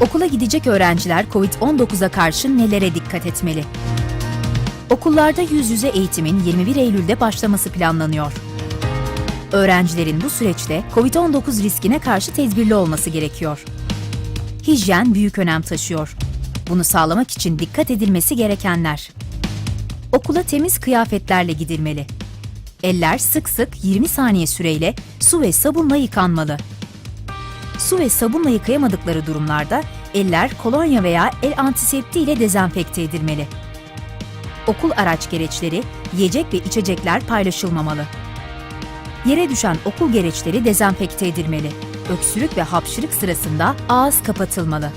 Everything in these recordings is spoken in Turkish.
Okula gidecek öğrenciler COVID-19'a karşı nelere dikkat etmeli? Okullarda yüz yüze eğitimin 21 Eylül'de başlaması planlanıyor. Öğrencilerin bu süreçte COVID-19 riskine karşı tedbirli olması gerekiyor. Hijyen büyük önem taşıyor. Bunu sağlamak için dikkat edilmesi gerekenler. Okula temiz kıyafetlerle gidilmeli. Eller sık sık 20 saniye süreyle su ve sabunla yıkanmalı. Su ve sabunla yıkayamadıkları durumlarda eller kolonya veya el antisepti ile dezenfekte edilmeli. Okul araç gereçleri, yiyecek ve içecekler paylaşılmamalı. Yere düşen okul gereçleri dezenfekte edilmeli. Öksürük ve hapşırık sırasında ağız kapatılmalı.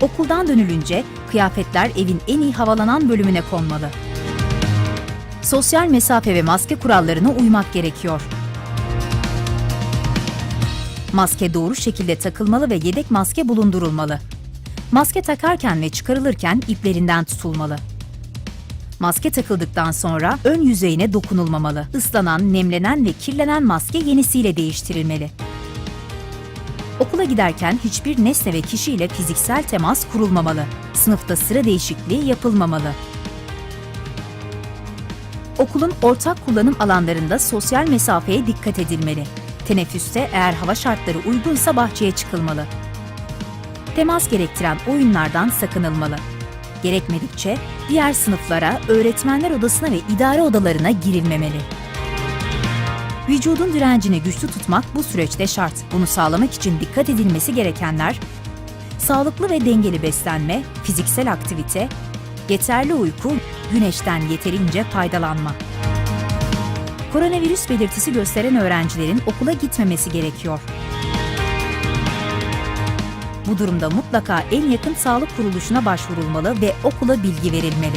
Okuldan dönülünce kıyafetler evin en iyi havalanan bölümüne konmalı. Sosyal mesafe ve maske kurallarına uymak gerekiyor. Maske doğru şekilde takılmalı ve yedek maske bulundurulmalı. Maske takarken ve çıkarılırken iplerinden tutulmalı. Maske takıldıktan sonra ön yüzeyine dokunulmamalı. Islanan, nemlenen ve kirlenen maske yenisiyle değiştirilmeli. Okula giderken hiçbir nesne ve kişiyle fiziksel temas kurulmamalı. Sınıfta sıra değişikliği yapılmamalı. Okulun ortak kullanım alanlarında sosyal mesafeye dikkat edilmeli. Teneffüste eğer hava şartları uygunsa bahçeye çıkılmalı. Temas gerektiren oyunlardan sakınılmalı. Gerekmedikçe diğer sınıflara, öğretmenler odasına ve idare odalarına girilmemeli. Vücudun direncini güçlü tutmak bu süreçte şart. Bunu sağlamak için dikkat edilmesi gerekenler sağlıklı ve dengeli beslenme, fiziksel aktivite, yeterli uyku, güneşten yeterince faydalanma. Koronavirüs belirtisi gösteren öğrencilerin okula gitmemesi gerekiyor. Bu durumda mutlaka en yakın sağlık kuruluşuna başvurulmalı ve okula bilgi verilmeli.